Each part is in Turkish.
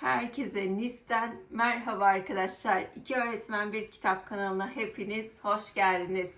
Herkese Nis'ten merhaba arkadaşlar. İki Öğretmen Bir Kitap kanalına hepiniz hoş geldiniz.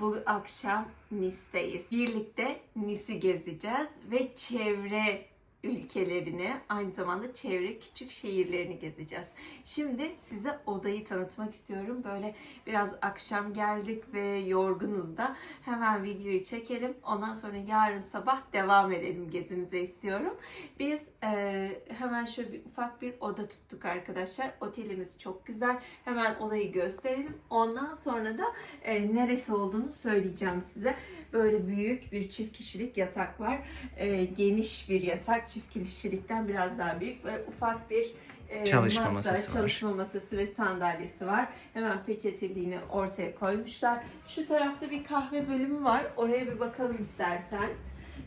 Bu akşam Nis'teyiz. Birlikte Nis'i gezeceğiz ve çevre ülkelerini, aynı zamanda çevre küçük şehirlerini gezeceğiz. Şimdi size odayı tanıtmak istiyorum. Böyle biraz akşam geldik ve yorgunuz da hemen videoyu çekelim. Ondan sonra yarın sabah devam edelim gezimize istiyorum. Biz e, hemen şöyle bir ufak bir oda tuttuk arkadaşlar. Otelimiz çok güzel. Hemen odayı gösterelim. Ondan sonra da e, neresi olduğunu söyleyeceğim size. Böyle büyük bir çift kişilik yatak var. E, geniş bir yatak. Çift kişilikten biraz daha büyük ve ufak bir e, Çalışma masa, masası var. çalışma masası ve sandalyesi var. Hemen peçeteliğini ortaya koymuşlar. Şu tarafta bir kahve bölümü var. Oraya bir bakalım istersen.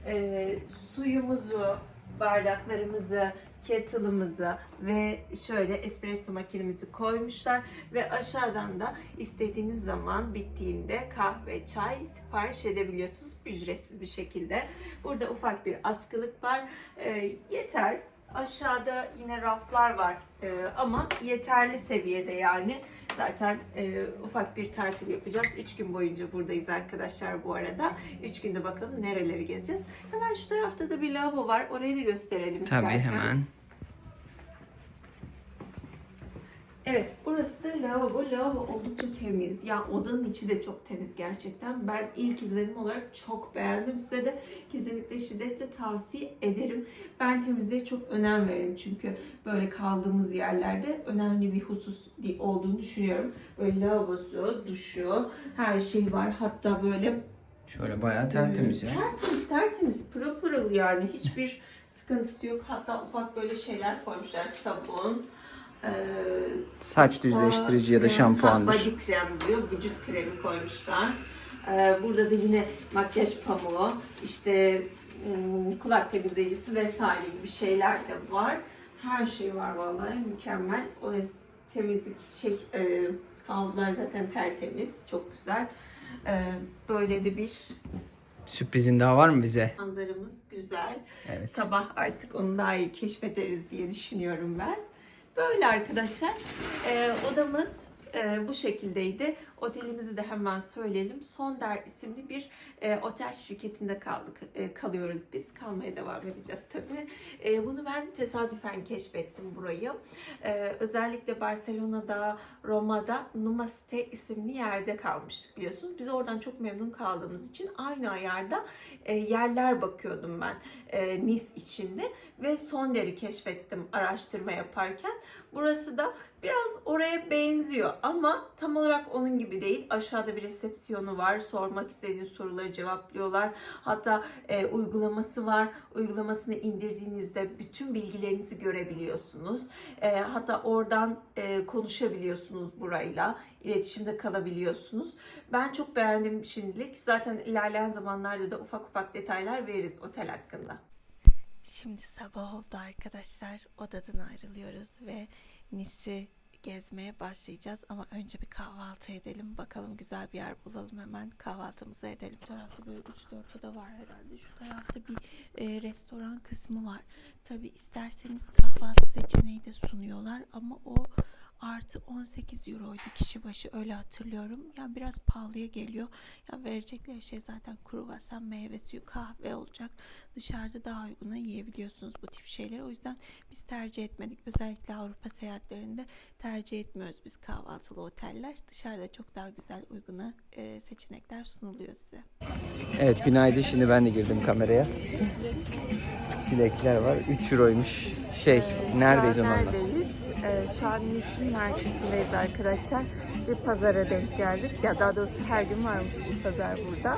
E, suyumuzu, bardaklarımızı, kettle'ımızı ve şöyle espresso makinemizi koymuşlar ve aşağıdan da istediğiniz zaman bittiğinde kahve, çay sipariş edebiliyorsunuz ücretsiz bir şekilde. Burada ufak bir askılık var. E, yeter. Aşağıda yine raflar var E, ama yeterli seviyede yani. Zaten e, ufak bir tatil yapacağız. 3 gün boyunca buradayız arkadaşlar bu arada. 3 günde bakalım nereleri gezeceğiz. Hemen şu tarafta da bir lavabo var. Orayı da gösterelim Tabii istersen. hemen. Evet, burası da lavabo. Lavabo oldukça temiz. Yani odanın içi de çok temiz gerçekten. Ben ilk izlenim olarak çok beğendim. Size de kesinlikle şiddetle tavsiye ederim. Ben temizliğe çok önem veririm. Çünkü böyle kaldığımız yerlerde önemli bir husus olduğunu düşünüyorum. Böyle lavabosu, duşu, her şey var. Hatta böyle Şöyle bayağı tertemiz ya. Tertemiz, tertemiz. Pırıl pırıl yani. Hiçbir sıkıntısı yok. Hatta ufak böyle şeyler koymuşlar. Sabun, e, Saç düzleştirici ya da şampuandır. ha, Body krem diyor. Vücut kremi koymuşlar. E, burada da yine makyaj pamuğu, işte ım, kulak temizleyicisi vesaire gibi şeyler de var. Her şey var vallahi mükemmel. O temizlik şey e, havlular zaten tertemiz. Çok güzel. E, böyle de bir Sürprizin daha var mı bize? Manzaramız güzel. Evet. Sabah artık onu daha iyi keşfederiz diye düşünüyorum ben. Böyle arkadaşlar. Ee, odamız e, bu şekildeydi. Otelimizi de hemen söyleyelim. Sonder isimli bir e, otel şirketinde kaldık. E, kalıyoruz biz. Kalmaya devam edeceğiz tabii. E, bunu ben tesadüfen keşfettim burayı. E, özellikle Barcelona'da, Roma'da Numaste isimli yerde kalmıştık biliyorsunuz. Biz oradan çok memnun kaldığımız için aynı ayarda e, yerler bakıyordum ben e, Nice içinde ve Sonder'i keşfettim araştırma yaparken. Burası da biraz oraya benziyor ama tam olarak onun gibi değil. Aşağıda bir resepsiyonu var. Sormak istediğiniz soruları cevaplıyorlar. Hatta e, uygulaması var. Uygulamasını indirdiğinizde bütün bilgilerinizi görebiliyorsunuz. E, hatta oradan e, konuşabiliyorsunuz burayla. İletişimde kalabiliyorsunuz. Ben çok beğendim şimdilik. Zaten ilerleyen zamanlarda da ufak ufak detaylar veririz otel hakkında. Şimdi sabah oldu arkadaşlar. Odadan ayrılıyoruz ve Nis'i gezmeye başlayacağız. Ama önce bir kahvaltı edelim. Bakalım güzel bir yer bulalım hemen kahvaltımızı edelim. Bu tarafta böyle 3-4 oda var herhalde. Şu tarafta bir e, restoran kısmı var. Tabi isterseniz kahvaltı seçeneği de sunuyorlar ama o artı 18 euroydu kişi başı öyle hatırlıyorum. Yani biraz pahalıya geliyor. Ya verecekleri şey zaten kruvasan, meyve suyu, kahve olacak. Dışarıda daha uyguna yiyebiliyorsunuz bu tip şeyleri. O yüzden biz tercih etmedik. Özellikle Avrupa seyahatlerinde tercih etmiyoruz biz kahvaltılı oteller. Dışarıda çok daha güzel uyguna e, seçenekler sunuluyor size. Evet günaydın. Şimdi ben de girdim kameraya. Çilekler var. 3 euroymuş. Şey, neredeyiz onlarla? Neredeyiz? Ee, şu an Nice'in merkezindeyiz arkadaşlar. Bir pazara denk geldik. Ya daha doğrusu her gün varmış bu pazar burada.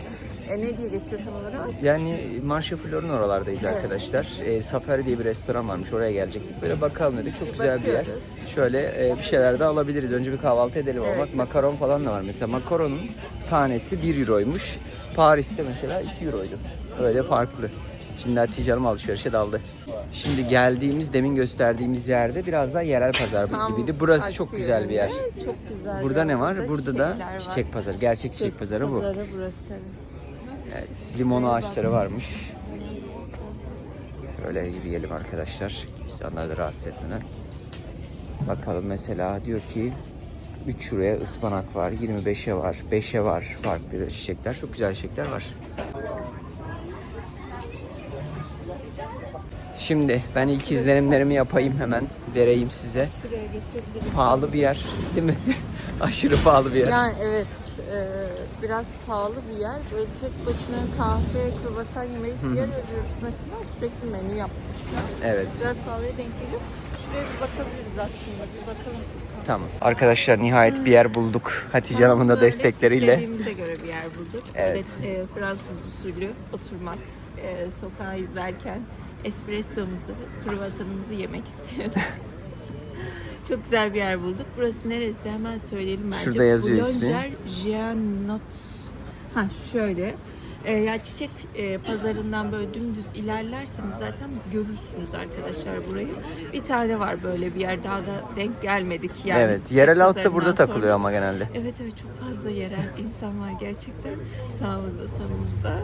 E, ne diye geçiyor tam olarak? Yani Marşa Flor'un oralardayız Evet. arkadaşlar. E, Safari diye bir restoran varmış. Oraya gelecektik. Böyle bakalım dedik. Çok güzel bir yer. Bakıyoruz. Şöyle e, bir şeyler de alabiliriz. Önce bir kahvaltı edelim ama Evet. bak makaron falan da var. Mesela makaronun tanesi 1 euroymuş. Paris'te mesela 2 euroydu. Öyle farklı. Şimdi Hatice Hanım alışverişe daldı. Şimdi geldiğimiz, demin gösterdiğimiz yerde biraz daha yerel pazar Tam gibiydi. Burası çok güzel bir yer. Çok güzel. Burada ne var? Burada da çiçekler var. çiçek pazarı. Gerçek çiçek pazarı bu. Pazarı burası evet. Evet, limon ağaçları varmış. Böyle yürüyelim arkadaşlar. İnsanları da rahatsız etmeden. Bakalım mesela diyor ki 3 euroya ıspanak var, 25'e var, 5'e var farklı çiçekler. Çok güzel çiçekler var. Şimdi ben ilk izlenimlerimi yapayım hemen. Vereyim size. Pahalı bir yer değil mi? Aşırı pahalı bir yer. Yani evet e, biraz pahalı bir yer. Böyle tek başına kahve, kruvasan yemeği bir yer arıyoruz. Mesela sürekli menü yapmışlar. Evet. Biraz pahalıya denk geliyor. Şuraya bir bakabiliriz aslında. Bir bakalım. Tamam. Arkadaşlar nihayet bir yer bulduk. Hatice Hanım'ın da destekleriyle. istediğimize göre bir yer bulduk. Evet. Evet. e, Fransız usulü oturmak, e, sokağı izlerken espressomuzu, kruvasanımızı yemek istiyorduk. Çok güzel bir yer bulduk. Burası neresi hemen söyleyelim bence. Şurada yazıyor ismi. Boulanger Giannot. Ha şöyle. E, ya çiçek e, pazarından böyle dümdüz ilerlerseniz zaten görürsünüz arkadaşlar burayı. Bir tane var böyle bir yer daha da denk gelmedik yani. evet. Yerel halk da burada takılıyor sonra. ama genelde. Evet evet çok fazla yerel insan var gerçekten sağımızda solumuzda.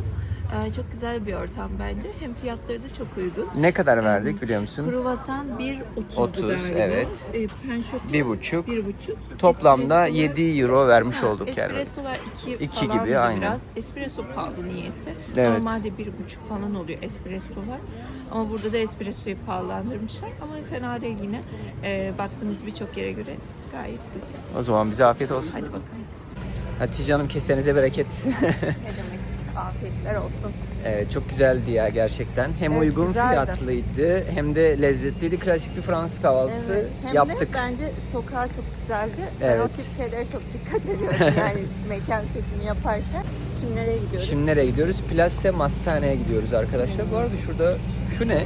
Ee, çok güzel bir ortam bence. Hem fiyatları da çok uygun. Ne kadar verdik biliyor musun? Kruvasan 1.30 30, galiba. evet. Ee, penşöt Bir buçuk. 1.5. Toplamda Espressolar- 7 euro vermiş olduk yani. Espressolar 2 İki falan gibi, da aynen. biraz. Espresso pahalı niyeyse. Evet. Normalde 1.5 falan oluyor espressolar. Ama burada da espressoyu pahalandırmışlar. Ama fena değil yine. Ee, baktığımız birçok yere göre gayet iyi. O zaman bize afiyet olsun. Hadi bakalım. Hatice Hanım kesenize bereket. Ne demek? Afiyetler olsun. Evet, çok güzeldi ya gerçekten. Hem Evet, uygun güzeldi. fiyatlıydı hem de lezzetliydi. Klasik bir Fransız kahvaltısı Evet, hem yaptık. de bence sokağı çok güzeldi. Ben o Evet. tip şeylere çok dikkat ediyorum yani mekan seçimi yaparken. Şimdi nereye gidiyoruz? Şimdi nereye gidiyoruz? Place Massane'ye gidiyoruz arkadaşlar. Bu arada şurada şu ne?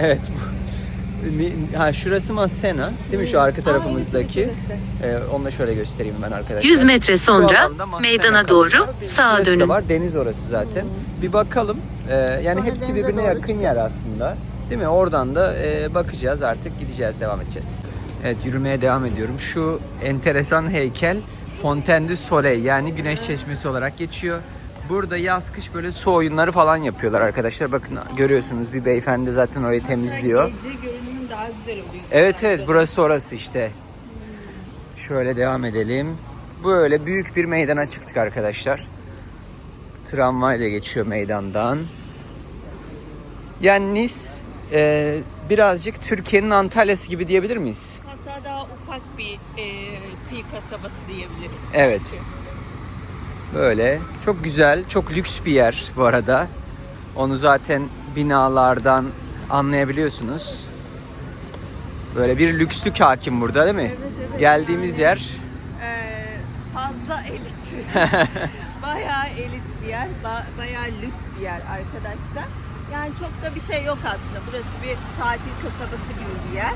Evet bu. Ha şurası Massena değil mi şu arka tarafımızdaki? Ee, onu da şöyle göstereyim ben arkadaşlar. 100 metre sonra meydana doğru sağa dönün. var deniz orası zaten. Bir bakalım. Ee, yani Sonra hepsi birbirine yakın yer çıkarız. aslında. Değil mi? Oradan da e, bakacağız artık gideceğiz devam edeceğiz. Evet yürümeye devam ediyorum. Şu enteresan heykel Fontaine du Soleil yani güneş çeşmesi olarak geçiyor. Burada yaz kış böyle su oyunları falan yapıyorlar arkadaşlar. Bakın görüyorsunuz bir beyefendi zaten orayı temizliyor. Gece görünümün daha güzel oluyor. Evet evet burası orası işte. Şöyle devam edelim. Böyle büyük bir meydana çıktık arkadaşlar. Tramvay da geçiyor meydandan. Yani Nice e, birazcık Türkiye'nin Antalya'sı gibi diyebilir miyiz? Hatta daha ufak bir e, kıyı kasabası diyebiliriz. Evet. Böyle çok güzel, çok lüks bir yer bu arada. Onu zaten binalardan anlayabiliyorsunuz. Böyle bir lükslük hakim burada değil mi? Evet, evet. Geldiğimiz Yani- yer Ee, fazla elit. bayağı elit bir yer. ba- bayağı lüks bir yer arkadaşlar. Yani çok da bir şey yok aslında. Burası bir tatil kasabası gibi bir yer.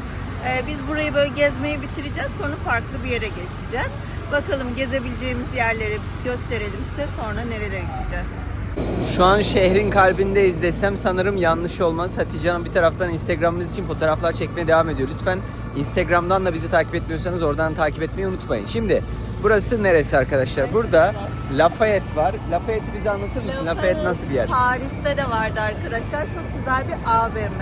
Ee, biz burayı böyle gezmeyi bitireceğiz. Sonra farklı bir yere geçeceğiz. Bakalım gezebileceğimiz yerleri gösterelim size. Sonra nerelere gideceğiz. Şu an şehrin kalbindeyiz desem sanırım yanlış olmaz. Hatice Hanım bir taraftan Instagram'ımız için fotoğraflar çekmeye devam ediyor. Lütfen Instagram'dan da bizi takip etmiyorsanız oradan takip etmeyi unutmayın. Şimdi burası neresi arkadaşlar? Burada Lafayette var. Lafayette'i bize anlatır mısın? Lafayette nasıl bir yer? Paris'te de vardı arkadaşlar. Çok güzel bir AVM.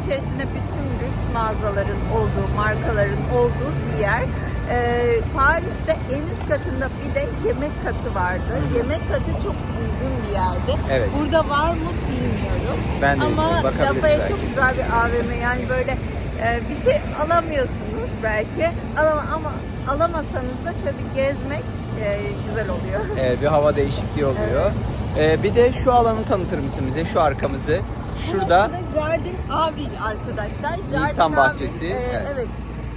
İçerisinde bütün lüks mağazaların olduğu, markaların olduğu bir yer. Ee, Paris'te en üst katında bir de yemek katı vardı. Yemek katı çok uygun bir yerdi. Evet. Burada var mı bilmiyorum. Ben de Ama Lafayette çok güzel bir AVM. Yani böyle e, bir şey alamıyorsunuz belki. Ama, ama alamasanız da şöyle bir gezmek e, güzel oluyor. Ee, bir hava değişikliği oluyor. Ee, bir de şu alanı tanıtır mısın bize? Şu arkamızı. Şurada Jardin Avril arkadaşlar. Jardin Nisan bahçesi, e, evet. evet.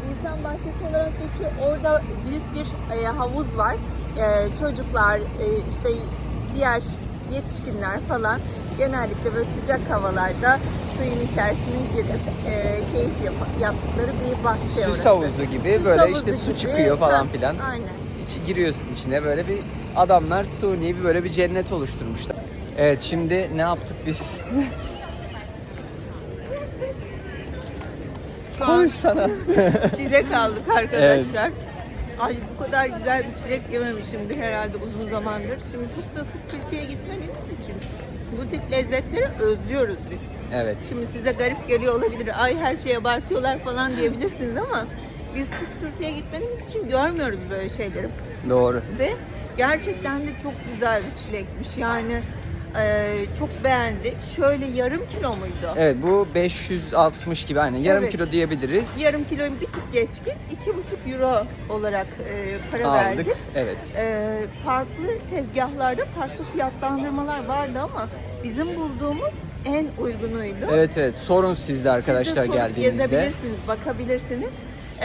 Nisan bahçesi olarak geçiyor. Orada büyük bir e, havuz var. E, çocuklar, e, işte diğer yetişkinler falan genellikle böyle sıcak havalarda suyun içerisine girip e, keyif yap- yaptıkları bir bahçe süs orası. havuzu gibi Süs böyle havuzu işte su gibi. çıkıyor falan Ha, filan. Aynen. İçi giriyorsun içine böyle bir adamlar suni bir böyle bir cennet oluşturmuşlar. Evet şimdi ne yaptık biz? Konuş an sana. çilek aldık arkadaşlar. Ay bu kadar güzel bir çilek yememişimdir herhalde uzun zamandır. Şimdi çok da sık Türkiye'ye gitmediğimiz için bu tip lezzetleri özlüyoruz biz. Evet. Şimdi size garip geliyor olabilir. Ay her şeyi abartıyorlar falan diyebilirsiniz ama biz sık Türkiye'ye gitmediğimiz için görmüyoruz böyle şeyleri. Doğru. Ve gerçekten de çok güzel bir çilekmiş. Yani e, çok beğendi. Şöyle yarım kilo muydu? Evet bu 560 gibi aynen. Yarım Evet. kilo diyebiliriz. Yarım kiloyu bir tık geçkin 2,5 euro olarak e, para Aldık. verdik. Evet. E, farklı tezgahlarda farklı fiyatlandırmalar vardı ama bizim bulduğumuz en uygunuydu. Evet evet. Sorun sizde arkadaşlar Siz de sorup geldiğinizde. Gezebilirsiniz, bakabilirsiniz.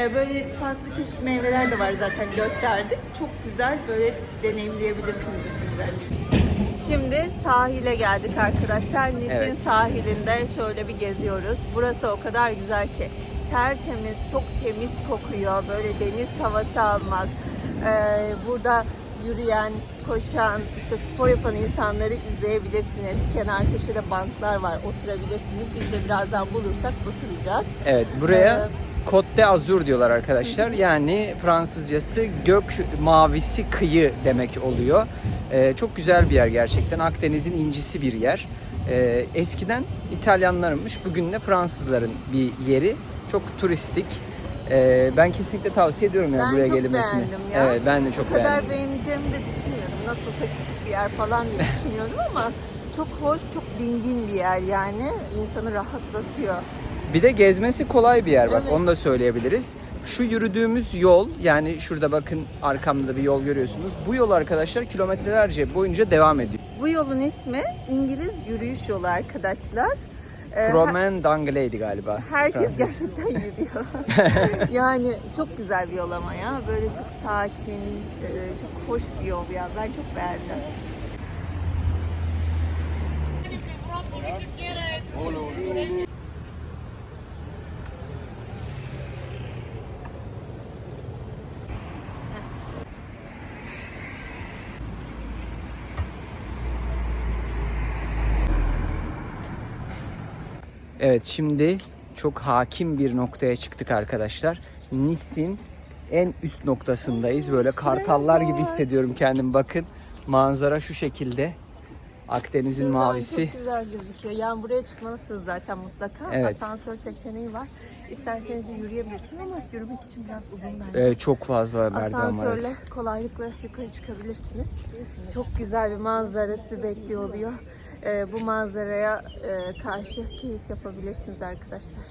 Ee, böyle farklı çeşit meyveler de var zaten gösterdik. Çok güzel böyle deneyimleyebilirsiniz bizimle. Şimdi sahile geldik arkadaşlar. Nisin Evet. sahilinde şöyle bir geziyoruz. Burası o kadar güzel ki. Tertemiz, çok temiz kokuyor. Böyle deniz havası almak. Ee, burada yürüyen, koşan, işte spor yapan insanları izleyebilirsiniz. Kenar köşede banklar var, oturabilirsiniz. Biz de birazdan bulursak oturacağız. Evet buraya Ee, Côte d'Azur diyorlar arkadaşlar. Yani Fransızcası gök mavisi kıyı demek oluyor. Ee, çok güzel bir yer gerçekten. Akdeniz'in incisi bir yer. Ee, eskiden İtalyanlarmış, bugün de Fransızların bir yeri. Çok turistik. Ee, ben kesinlikle tavsiye ediyorum yani Ben buraya çok gelinmesini. beğendim ya. Evet ben de çok Bu kadar beğendim. beğeneceğimi de düşünmüyordum. Nasılsa küçük bir yer falan diye düşünüyordum ama çok hoş, çok dingin bir yer yani. İnsanı rahatlatıyor. Bir de gezmesi kolay bir yer bak Evet. onu da söyleyebiliriz. Şu yürüdüğümüz yol yani şurada bakın arkamda da bir yol görüyorsunuz. Bu yol arkadaşlar kilometrelerce boyunca devam ediyor. Bu yolun ismi İngiliz yürüyüş yolu arkadaşlar. Ee, Promen d'Anglaise'di galiba. Herkes gerçekten yürüyor. yani çok güzel bir yol ama ya. Böyle çok sakin, e, çok hoş bir yol ya. Ben çok beğendim. Evet şimdi çok hakim bir noktaya çıktık arkadaşlar. Nice'in en üst noktasındayız. Böyle kartallar gibi hissediyorum kendimi. Bakın manzara şu şekilde. Akdeniz'in Şuradan mavisi. Çok güzel gözüküyor. Yani buraya çıkmalısınız zaten mutlaka. Evet. Asansör seçeneği var. İsterseniz de yürüyebilirsin ama yürümek için biraz uzun bence. Evet, çok fazla merdiven var. Asansörle kolaylıkla yukarı çıkabilirsiniz. Çok güzel bir manzarası bekliyor oluyor. Ee, bu manzaraya e, karşı keyif yapabilirsiniz arkadaşlar.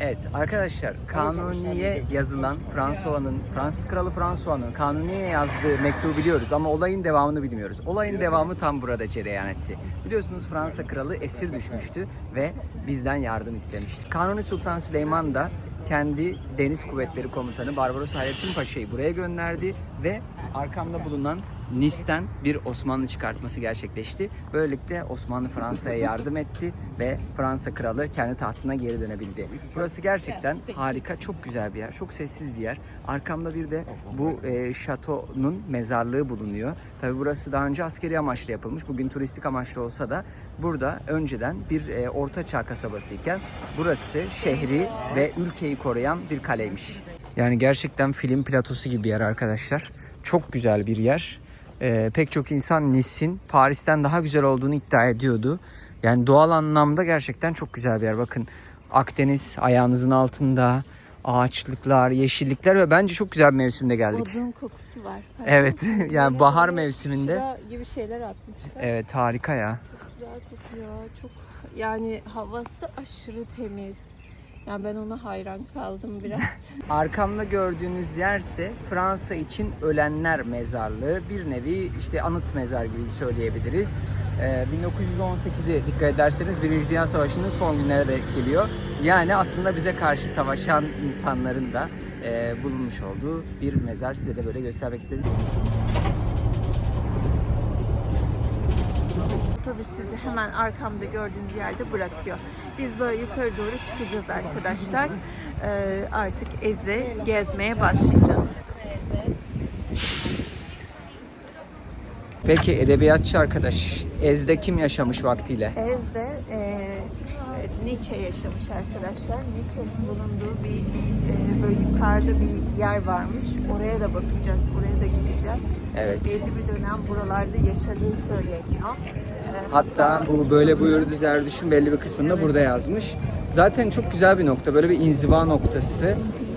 Evet arkadaşlar Kanuni'ye yazılan François'ın, Fransız Kralı François'ın Kanuni'ye yazdığı mektubu biliyoruz ama olayın devamını bilmiyoruz. Olayın devamı tam burada cereyan etti. Biliyorsunuz Fransa Kralı esir düşmüştü ve bizden yardım istemişti. Kanuni Sultan Süleyman da kendi Deniz Kuvvetleri Komutanı Barbaros Hayrettin Paşa'yı buraya gönderdi ve arkamda bulunan Nis'ten bir Osmanlı çıkartması gerçekleşti. Böylelikle Osmanlı Fransa'ya yardım etti ve Fransa kralı kendi tahtına geri dönebildi. Burası gerçekten harika, çok güzel bir yer, çok sessiz bir yer. Arkamda bir de bu e, şatonun mezarlığı bulunuyor. Tabi burası daha önce askeri amaçlı yapılmış. Bugün turistik amaçlı olsa da burada önceden bir e, orta çağ kasabası iken burası şehri ve ülkeyi koruyan bir kaleymiş. Yani gerçekten film platosu gibi bir yer arkadaşlar. Çok güzel bir yer. Ee, pek çok insan Nice'in Paris'ten daha güzel olduğunu iddia ediyordu. Yani doğal anlamda gerçekten çok güzel bir yer. Bakın Akdeniz ayağınızın altında, ağaçlıklar, yeşillikler ve bence çok güzel bir mevsimde geldik. Odun kokusu var. Evet yani bahar mevsiminde. gibi şeyler atmışlar. Evet harika ya. Güzel kokuyor. Çok yani havası aşırı temiz. Yani ben ona hayran kaldım biraz. Arkamda gördüğünüz yerse Fransa için ölenler mezarlığı. Bir nevi işte anıt mezar gibi söyleyebiliriz. Ee, 1918'e dikkat ederseniz Birinci Dünya Savaşı'nın son günlerine denk geliyor. Yani aslında bize karşı savaşan insanların da e, bulunmuş olduğu bir mezar. Size de böyle göstermek istedim. Otobüs sizi hemen arkamda gördüğünüz yerde bırakıyor. Biz böyle yukarı doğru çıkacağız arkadaşlar. Ee, artık Eze gezmeye başlayacağız. Peki edebiyatçı arkadaş Ezde kim yaşamış vaktiyle? Ez'de e, Nietzsche yaşamış arkadaşlar. Nietzsche'nin bulunduğu bir e, böyle yukarıda bir yer varmış. Oraya da bakacağız, oraya da gideceğiz. Evet. Belli bir dönem buralarda yaşadığı söyleniyor. Hatta bu böyle buyurdu Zerdüş'ün belli bir kısmında burada yazmış. Zaten çok güzel bir nokta. Böyle bir inziva noktası.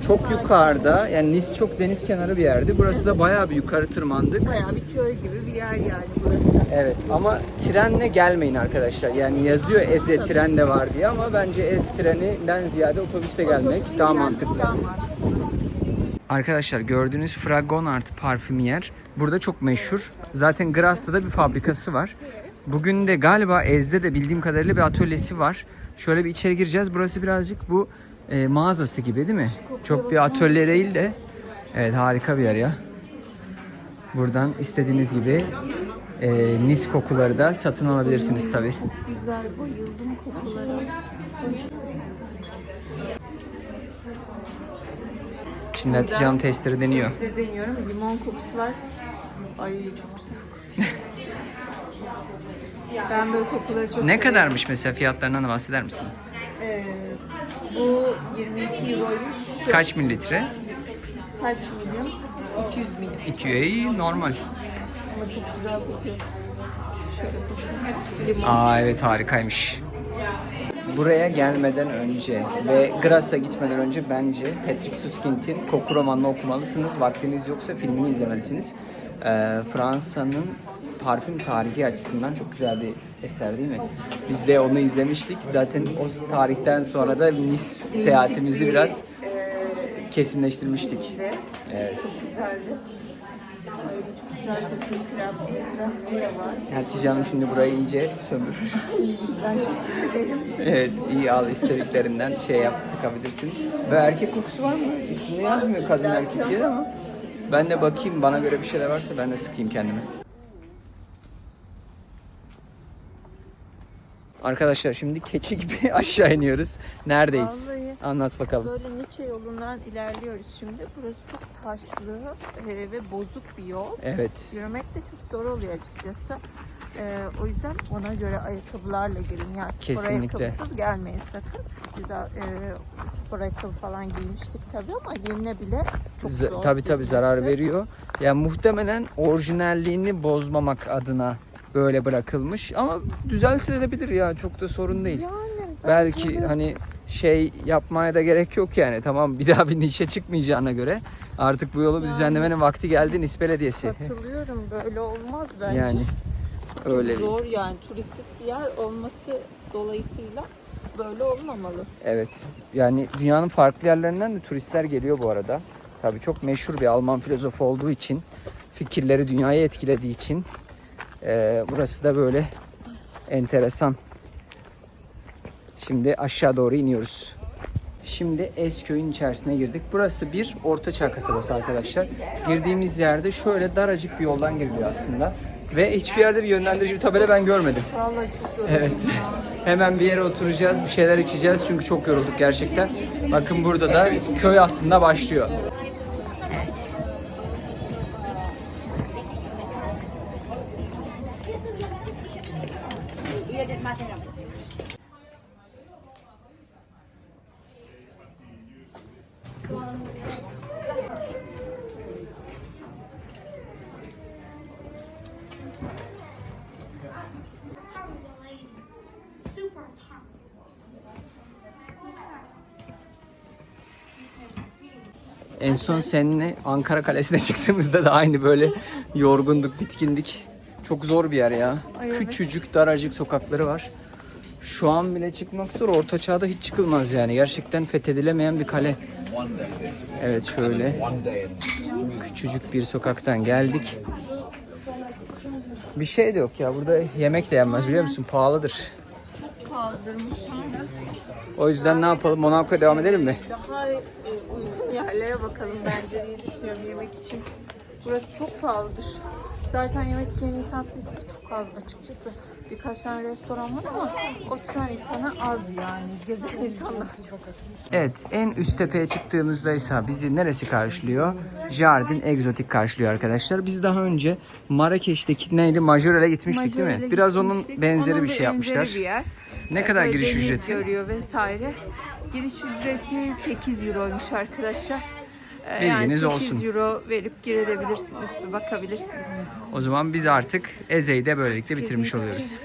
Çok yukarıda. Yani Nice çok deniz kenarı bir yerdi. Burası da bayağı bir yukarı tırmandık. Bayağı bir köy gibi bir yer yani burası. Evet ama trenle gelmeyin arkadaşlar. Yani yazıyor Eze tren de var diye ama bence Ez treninden ziyade otobüste gelmek Otobüsle daha gelmek mantıklı. Daha mantıklı. Arkadaşlar gördüğünüz Fragonard parfümiyer burada çok meşhur. Zaten Grass'ta da bir fabrikası var. Bugün de galiba Ez'de de bildiğim kadarıyla bir atölyesi var. Şöyle bir içeri gireceğiz. Burası birazcık bu e, mağazası gibi değil mi? Çok bir atölye değil de. Evet harika bir yer ya. Buradan istediğiniz gibi e, nis kokuları da satın alabilirsiniz tabi. Güzel bayıldım kokulara. Şimdi Hatice Hanım testleri deniyor. Testleri deniyorum. Limon kokusu var. Ay çok güzel. ben böyle kokuları çok Ne seviyorum. kadarmış mesela fiyatlarından da bahseder misin? Ee, bu 22 euroymuş. Şu Kaç mililitre? Kaç milim? 200 milim. 2 iyi normal. Ama çok güzel kokuyor. Şöyle kokuyor. Limon. Aa evet harikaymış. Buraya gelmeden önce ve Grass'a gitmeden önce bence Patrick Suskind'in Koku romanını okumalısınız. Vaktiniz yoksa filmini izlemelisiniz. Ee, Fransa'nın parfüm tarihi açısından çok güzel bir eser değil mi? Biz de onu izlemiştik. Zaten o tarihten sonra da Nice seyahatimizi bir, biraz Ee, kesinleştirmiştik. ve Evet. Hatice Hanım şimdi burayı iyice sömürür. Evet, iyi al istediklerinden şey yap, sıkabilirsin. Ve erkek kokusu var mı? Üstünde yazmıyor kadın erkek diye ama. Ben de bakayım bana göre bir şeyler varsa ben de sıkayım kendime. Arkadaşlar şimdi keçi gibi aşağı iniyoruz. Neredeyiz? Vallahi. Anlat bakalım. Böyle Nietzsche yolundan ilerliyoruz şimdi. Burası çok taşlı e, ve bozuk bir yol. Evet. Yürümek de çok zor oluyor açıkçası. E, o yüzden ona göre ayakkabılarla gelin. Yani spor Kesinlikle. ayakkabısız gelmeyin sakın. Güzel e, spor ayakkabı falan giymiştik tabii ama yerine bile çok Z- zor. tabii tabii zarar veriyor. Yani muhtemelen orijinalliğini bozmamak adına böyle bırakılmış ama düzeltilebilir ya çok da sorun değil. Yani Belki de hani şey yapmaya da gerek yok yani. Tamam bir daha bir nişe çıkmayacağına göre artık bu yolu Yani. düzenlemenin vakti geldi Nis Belediyesi. katılıyorum böyle olmaz bence. Yani Çok öyle. zor yani turistik bir yer olması dolayısıyla böyle olmamalı. Evet. Yani dünyanın farklı yerlerinden de turistler geliyor bu arada. Tabii çok meşhur bir Alman filozof olduğu için, fikirleri dünyayı etkilediği için eee, burası da böyle enteresan. Şimdi aşağı doğru iniyoruz. Şimdi Esköy'ün içerisine girdik. Burası bir ortaçağ kasabası arkadaşlar. Girdiğimiz yerde şöyle daracık bir yoldan giriliyor aslında. Ve hiçbir yerde bir yönlendirici bir tabela ben görmedim. Vallahi çok yoruldum. Evet. Hemen bir yere oturacağız, bir şeyler içeceğiz çünkü çok yorulduk gerçekten. Bakın burada da köy aslında başlıyor. En son seninle Ankara Kalesi'ne çıktığımızda da aynı böyle yorgunduk, bitkindik. Çok zor bir yer ya. Ay, evet. Küçücük, daracık sokakları var. Şu an bile çıkmak zor. Orta çağda hiç çıkılmaz yani. Gerçekten fethedilemeyen bir kale. Evet şöyle. Küçücük bir sokaktan geldik. Bir şey de yok ya. Burada yemek de yenmez biliyor musun? Pahalıdır. Kaldırmış. O yüzden ne yapalım? Monaco'ya devam edelim mi? Daha yerlere bakalım bence diye düşünüyorum yemek için. Burası çok pahalıdır. Zaten yemek yiyen insan sayısı da çok az açıkçası. Birkaç tane restoran var ama oturan insana az yani. Gezen insanlar çok. Evet, en üst tepeye çıktığımızda ise bizi neresi karşılıyor? Jardin Exotic karşılıyor arkadaşlar. Biz daha önce Marrakeş'teki neydi? Majorel'e gitmiştik değil mi? Biraz gitmiştik. onun benzeri Onun bir şey yapmışlar. bir yer. Ne kadar Böyle giriş ücreti? görüyor vesaire. Giriş ücreti 8 euroymuş arkadaşlar. Ee, yani 8 olsun. euro verip girebilirsiniz, bir bakabilirsiniz. O zaman biz artık Eze'yi de böylelikle Eze'yi bitirmiş bitirdik. oluyoruz.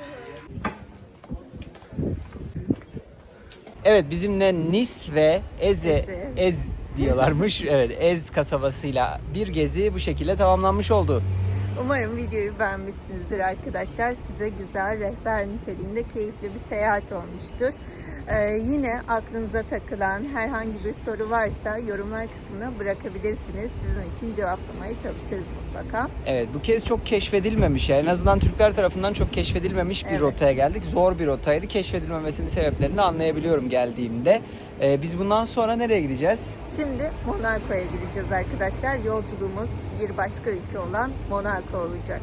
Evet bizimle Nis ve Eze, Eze. Ez diyorlarmış. evet Ez kasabasıyla bir gezi bu şekilde tamamlanmış oldu. Umarım videoyu beğenmişsinizdir arkadaşlar. Size güzel rehber niteliğinde keyifli bir seyahat olmuştur. Ee, yine aklınıza takılan herhangi bir soru varsa yorumlar kısmına bırakabilirsiniz. Sizin için cevaplamaya çalışırız mutlaka. Evet bu kez çok keşfedilmemiş yani en azından Türkler tarafından çok keşfedilmemiş bir Evet. rotaya geldik. Zor bir rotaydı. Keşfedilmemesinin sebeplerini anlayabiliyorum geldiğimde. Ee, biz bundan sonra nereye gideceğiz? Şimdi Monaco'ya gideceğiz arkadaşlar. Yolculuğumuz bir başka ülke olan Monaco olacak.